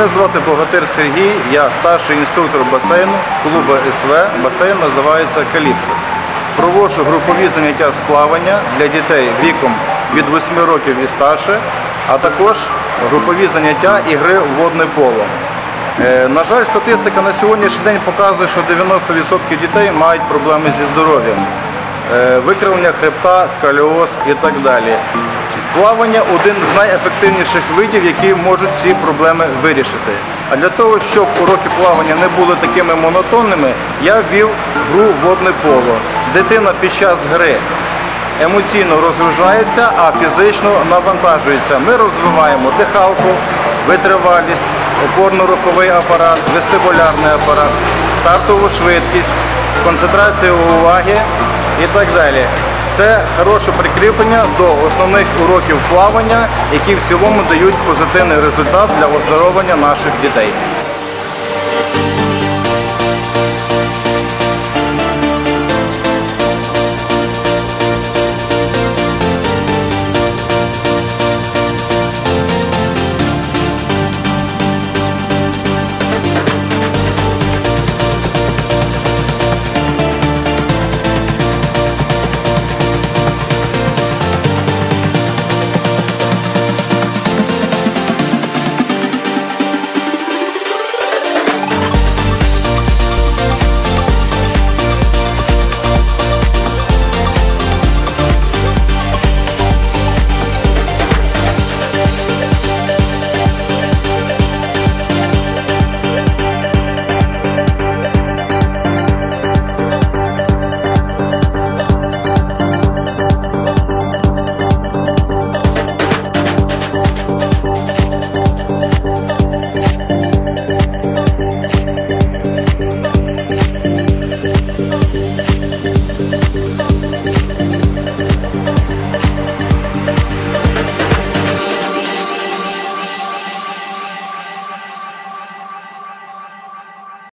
Мене звати Богатир Сергій, я старший інструктор басейну клубу СВ. Басейн називається Каліпсо. Проводжу групові заняття з плавання для дітей віком від 8 років і старше, а також групові заняття і гри в водне поло. Е, На жаль, статистика на сьогоднішній день показує, що 90% дітей мають проблеми зі здоров'ям. Е, Викривлення хребта, сколіоз і так далі. Плавання один з найефективніших видів, які можуть ці проблеми вирішити. А для того, щоб уроки плавання не були такими монотонними, я ввів гру водне поло. Дитина під час гри емоційно розгружається, а фізично навантажується. Ми розвиваємо дихалку, витривалість, опорно-руховий апарат, вестибулярний апарат, стартову швидкість, концентрацію уваги і так далі. Це хороше прикріплення до основних уроків плавання, які в цілому дають позитивний результат для оздоровлення наших дітей.